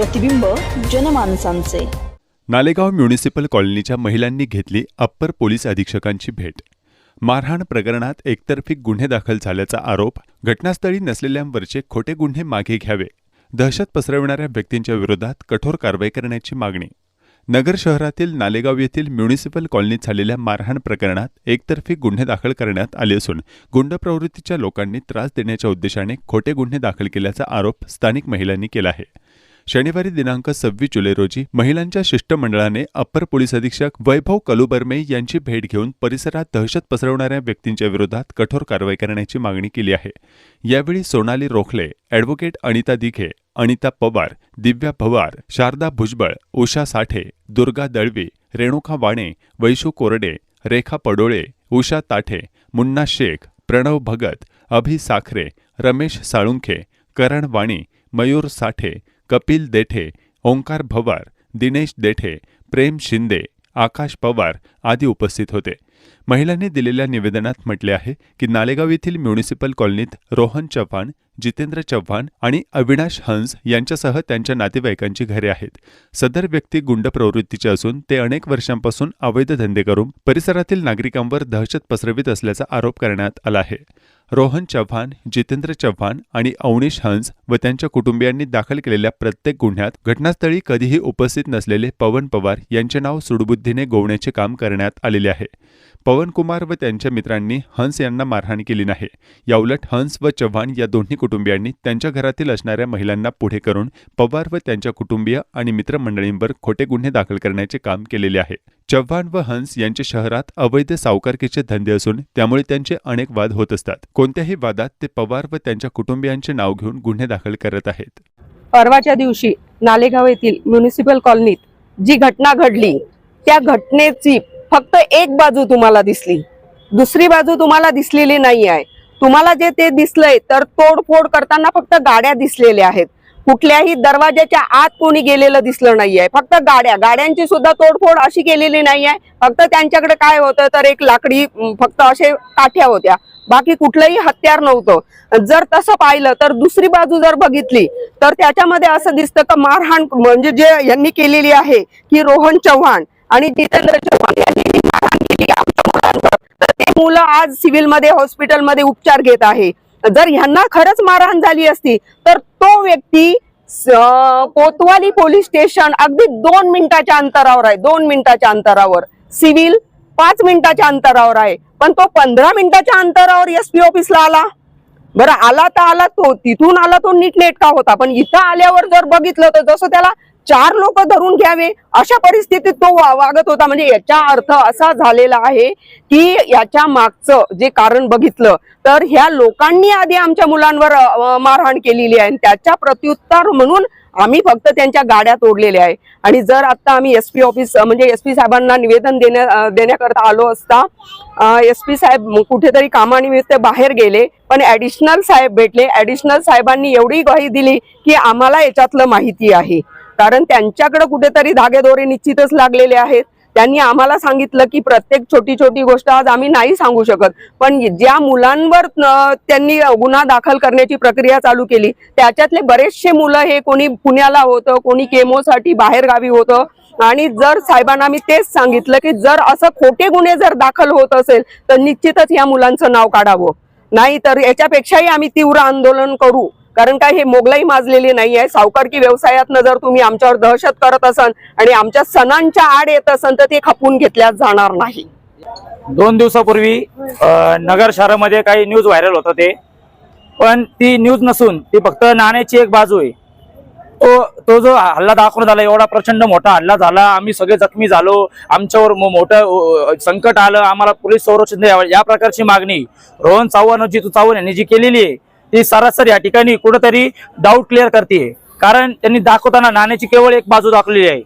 प्रतिबिंब जनमानसांचे. नालेगाव म्युनिसिपल कॉलनीच्या महिलांनी घेतली अप्पर पोलीस अधीक्षकांची भेट. मारहाण प्रकरणात एकतर्फी गुन्हे दाखल झाल्याचा आरोप घटनास्थळी नसलेल्यांवरचे खोटे गुन्हे मागे घ्यावे दहशत पसरविणाऱ्या व्यक्तींच्या विरोधात कठोर कारवाई करण्याची मागणी. नगर शहरातील नालेगाव येथील म्युनिसिपल कॉलनीत झालेल्या मारहाण प्रकरणात एकतर्फी गुन्हे दाखल करण्यात आले असून गुंड प्रवृत्तीच्या लोकांनी त्रास देण्याच्या उद्देशाने खोटे गुन्हे दाखल केल्याचा आरोप स्थानिक महिलांनी केला आहे. शनिवारी दिनांक सव्वीस जुलै रोजी महिलांच्या शिष्टमंडळाने अप्पर पोलीस अधीक्षक वैभव कलुबर्मे यांची भेट घेऊन परिसरात दहशत पसरवणाऱ्या व्यक्तींच्या विरोधात कठोर कारवाई करण्याची मागणी केली आहे. यावेळी सोनाली रोखले ॲडव्होकेट अनिता दिघे अनिता पवार दिव्या पवार शारदा भुजबळ उषा साठे दुर्गा दळवी रेणुका वाणे वैशू कोरडे रेखा पडोळे उषा ताठे मुन्ना शेख प्रणव भगत अभि साखरे रमेश साळुंखे करण वाणी मयूर साठे कपिल देठे ओंकार भवार दिनेश देठे प्रेम शिंदे आकाश पवार आदी उपस्थित होते. महिलांनी दिलेल्या निवेदनात म्हटले आहे की नालेगाव येथील म्युनिसिपल कॉलनीत रोहन चव्हाण जितेंद्र चव्हाण आणि अविनाश हंस यांच्यासह त्यांच्या नातेवाईकांची घरे आहेत. सदर व्यक्ती गुंड प्रवृत्तीचे असून ते अनेक वर्षांपासून अवैध धंदे करून परिसरातील नागरिकांवर दहशत पसरवित असल्याचा आरोप करण्यात आला आहे. रोहन चव्हाण जितेंद्र चव्हाण आणि अवनीश हंस व त्यांच्या कुटुंबियांनी दाखल केलेल्या प्रत्येक गुन्ह्यात घटनास्थळी कधीही उपस्थित नसलेले पवन पवार यांचे नाव सुडबुद्धीने गोवण्याचे काम करण्यात आलेले आहे. पवन कुमार व त्यांच्या मित्रांनी हंस यांना मारहाण केली नाही. याउलट हंस व चव्हाण या दोन्ही कुटुंबियांनी त्यांच्या घरातील असणाऱ्या महिलांना पुढे करून पवार व त्यांच्या कुटुंबीय आणि मित्रमंडळींवर खोटे गुन्हे दाखल करण्याचे काम केलेले आहे. चव्हाण व हंस यांचे शहरात अवैध सावकारकीचे धंदे असून त्यामुळे त्यांचे अनेक वाद होत असतात. कोणत्याही वादात ते पवार व त्यांच्या कुटुंबियांचे नाव घेऊन गुन्हे दाखल करत आहेत. परवाच्या दिवशी नालेगाव येथील म्युनिसिपल कॉलनीत जी घटना घडली त्या घटनेची फक्त एक बाजू तुम्हाला दिसली. दुसरी बाजू तुम्हाला दिसलेली नाही आहे. तुम्हाला जे ते दिसलंय तर तोडफोड करताना फक्त गाड्या दिसलेल्या आहेत. कुठल्याही दरवाजाच्या आत कोणी गेलेलं दिसलं नाहीये फक्त गाड्या गाड्यांची सुद्धा तोडफोड अशी केलेली नाही आहे. फक्त त्यांच्याकडे काय होतं तर एक लाकडी फक्त असे काठ्या होत्या. बाकी कुठलंही हत्यार नव्हतं. जर तसं पाहिलं तर दुसरी बाजू जर बघितली तर त्याच्यामध्ये असं दिसतं का मारहाण म्हणजे जे यांनी केलेली आहे की रोहन चव्हाण आणि जितेंद्र चव्हाण यांनी जी मारहाण केली आमच्या मुलांवर तर ते मुलं आज सिव्हिलमध्ये हॉस्पिटलमध्ये उपचार घेत आहे. जर ह्यांना खरंच मारहाण झाली असती तर तो व्यक्ती कोतवाली पोलीस स्टेशन अगदी दोन मिनिटाच्या अंतरावर आहे. दोन मिनिटाच्या अंतरावर. सिव्हिल पाच मिनिटाच्या अंतरावर आहे. पण तो पंधरा मिनिटाच्या अंतरावर एस पी ऑफिसला आला. बरं आला तर आला तो तिथून आला तो नीट लेट का होता. पण इथं आल्यावर जर बघितलं तर जसं त्याला चार लोक धरून घ्यावे अशा परिस्थितीत तो वागत होता. म्हणजे याचा अर्थ असा झालेला आहे की याच्या मागचं जे कारण बघितलं तर ह्या लोकांनी आधी आमच्या मुलांवर मारहाण केलेली आहे. त्याच्या प्रत्युत्तर म्हणून आम्ही फक्त त्यांच्या गाड्या तोडलेल्या आहे. आणि जर आता आम्ही एस पी ऑफिस म्हणजे एस पी साहेबांना निवेदन देण्या देण्याकरता आलो असता एस पी साहेब कुठेतरी कामानिमित्त बाहेर गेले पण ॲडिशनल साहेब भेटले. ॲडिशनल साहेबांनी एवढी ग्वाही दिली की आम्हाला याच्यातलं माहिती आहे. कारण त्यांच्याकडे कुठेतरी धागेदोरे निश्चितच लागलेले आहेत. त्यांनी आम्हाला सांगितलं की प्रत्येक छोटी छोटी गोष्ट आज आम्ही नाही सांगू शकत. पण ज्या मुलांवर त्यांनी गुन्हा दाखल करण्याची प्रक्रिया चालू केली त्याच्यातले बरेचसे मुलं हे कोणी पुण्याला होतं कोणी केमोसाठी बाहेर गावी होतं. आणि जर साहेबांना मी तेच सांगितलं की जर असं खोटे गुन्हे जर दाखल होत असेल तर निश्चितच या मुलांचं नाव काढावं. नाही तर याच्यापेक्षाही आम्ही तीव्र आंदोलन करू. कारण काय हे मोगलाई माजलेली नाही आहे. सावकारकी व्यवसायातनं जर तुम्ही आमच्यावर दहशत करत असाल आणि आमच्या सणांच्या आड येत असाल तर ते खपून घेतल्या जाणार नाही. दोन दिवसापूर्वी नगर शहरामध्ये काही न्यूज व्हायरल होत होते पण ती न्यूज नसून ती फक्त नाण्याची एक बाजू आहे. तो तो जो हल्ला दाखवण्यात झाला एवढा प्रचंड मोठा हल्ला झाला. आम्ही सगळे जखमी झालो. आमच्यावर मो- मोठं संकट आलं. आम्हाला पोलीस संरक्षण द्यावं. या प्रकारची मागणी रोहन चव्हाण जितू चव्हाण यांनी जी केलेली आहे ती सरासरी या ठिकाणी कुठंतरी डाऊट क्लिअर करते. कारण त्यांनी दाखवताना नाण्याची केवळ एक बाजू दाखवलेली आहे.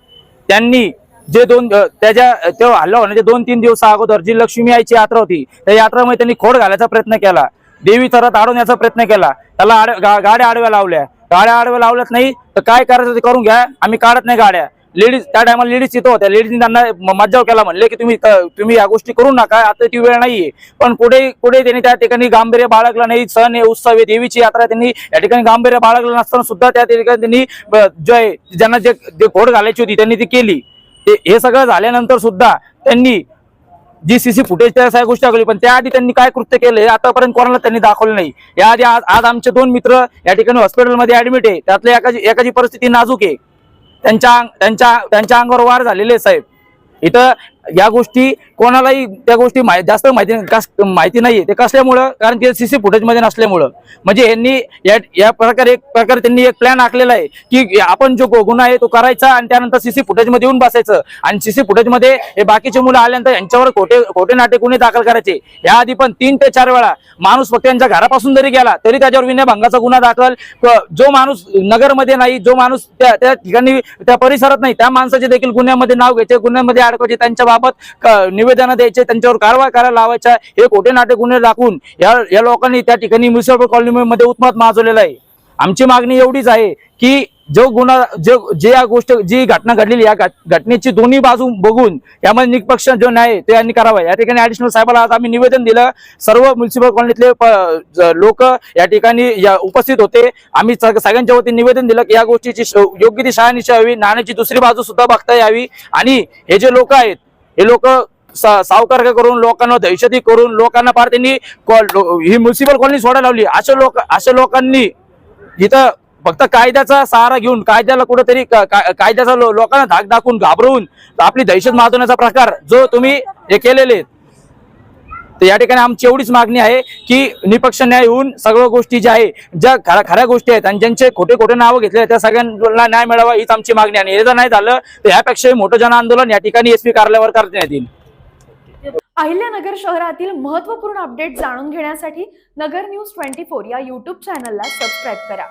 त्यांनी जे दोन त्याच्या तो हल्ला होण्याचे दोन तीन दिवसा अगोदर जी लक्ष्मी आईची यात्रा होती. त्या यात्रामध्ये त्यांनी खोड घालायचा प्रयत्न केला. देवी थरात अडवण्याचा प्रयत्न केला. त्याला आड- गाड्या आडव्या लावल्या. गाड्या आडव्या लावल्यात नाही तर काय करायचं ते करून घ्या. आम्ही काढत नाही गाड्या. लेडीज त्या टायमाला लेडीज तिथं होत्या. लेडीजनी त्यांना मज्जाव केला म्हणले की तुम्ही तुम्ही या गोष्टी करू नका आता ती वेळ नाहीये. पण कुठे कुठे त्यांनी त्या ठिकाणी गांभीर्य बाळगलं नाही सण आहे उत्सव आहे देवीची यात्रा त्यांनी या ठिकाणी गांभीर्य बाळगलं नसताना सुद्धा त्या ठिकाणी त्यांनी ब- जे आहे, ज्यांना जे जे घोड घालायची होती त्यांनी ती केली. हे हे सगळं झाल्यानंतर सुद्धा त्यांनी जी सीसी फुटेज त्या सगळ्या गोष्टी दाखवली पण त्याआधी त्यांनी काय कृत्य केलं हे आतापर्यंत कोणाला त्यांनी दाखवलं नाही. याआधी आज आज आमचे दोन मित्र या ठिकाणी हॉस्पिटलमध्ये ऍडमिट आहे. त्यातल्या एकाची एकाची परिस्थिती नाजूक आहे. त्यांच्या त्यांच्या त्यांच्या अंगावर वार झालेले आहे, साहेब. इथं या गोष्टी कोणालाही त्या गोष्टी माहिती जास्त माहिती माहिती नाहीये. ते कसल्यामुळं? कारण ते सीसी फुटेजमध्ये नसल्यामुळं. म्हणजे यांनी या या प्रकारे एक प्रकारे त्यांनी एक प्लॅन आखलेला आहे की आपण जो गुन्हा आहे तो करायचा आणि त्यानंतर सीसी फुटेजमध्ये येऊन बसायचं. आणि सीसी फुटेजमध्ये हे बाकीचे मुलं आल्यानंतर यांच्यावर खोटे खोटे नाटे गुन्हे दाखल करायचे? याआधी पण तीन ते चार वेळा माणूस फक्त यांच्या घरापासून जरी गेला तरी त्याच्यावर विनयभंगाचा गुन्हा दाखल. जो माणूस नगरमध्ये नाही जो माणूस त्या त्या ठिकाणी त्या परिसरात नाही त्या माणसाचे देखील गुन्ह्यामध्ये नाव घ्यायचे गुन्ह्यामध्ये अडकवायचे त्यांच्या बाबत निवेदन द्यायचे त्यांच्यावर कारवाई करायला लावायच्या हे खोटे नाटे गुन्हे दाखवून या या लोकांनी त्या ठिकाणी म्युन्सिपल कॉलनीमध्ये उत्मात माजवलेला आहे. आमची मागणी एवढीच आहे की जो गुन्हा जो जे या गोष्ट जी घटना घडलेली या घटनेची दोन्ही बाजू बघून यामध्ये निष्पक्ष जो न्याय ते यांनी करावा या ठिकाणी ऍडिशनल साहेबाला आज आम्ही निवेदन दिलं. सर्व म्युन्सिपल कॉलनीतले लोक या ठिकाणी या उपस्थित होते. आम्ही सगळ्यांच्या वतीने निवेदन दिलं की या गोष्टीची श- योग्य ती शहानिशा हवी. नाण्याची दुसरी बाजू सुद्धा बघता यावी. आणि हे जे लोक आहेत हे लोक सावकार करून लोकांना दहशती करून लोकांना फार त्यांनी कॉल- ही म्युन्सिपल कॉलनी सोडायला लावली अशा लोक अशा लोकांनी इथं फक्त कायद्याचा सहारा घेऊन कायद्याला कुठेतरी का- कायद्याचा लो- लोकांना धाक दाखवून घाबरवून आपली दहशत माजवण्याचा प्रकार जो तुम्ही हे केलेले आहेत. तर या ठिकाणी आमची एवढीच मागणी आहे की निपक्ष न्याय होऊन सगळ्या गोष्टी ज्या आहे ज्या खऱ्या खऱ्या गोष्टी आहेत आणि ज्यांचे खोटे खोटे नावं घेतले त्या सगळ्यांना न्याय मिळावा हीच आमची मागणी आहे. आणि हे जर नाही झालं तर यापेक्षाही मोठं जन आंदोलन या ठिकाणी एसपी कार्यालयावर करण्यात येईल. अहिल्यानगर शहरातील महत्त्वपूर्ण अपडेट जाणून घेण्यासाठी नगर न्यूज ट्वेंटी फोर या युट्यूब चॅनलला सबस्क्राईब करा.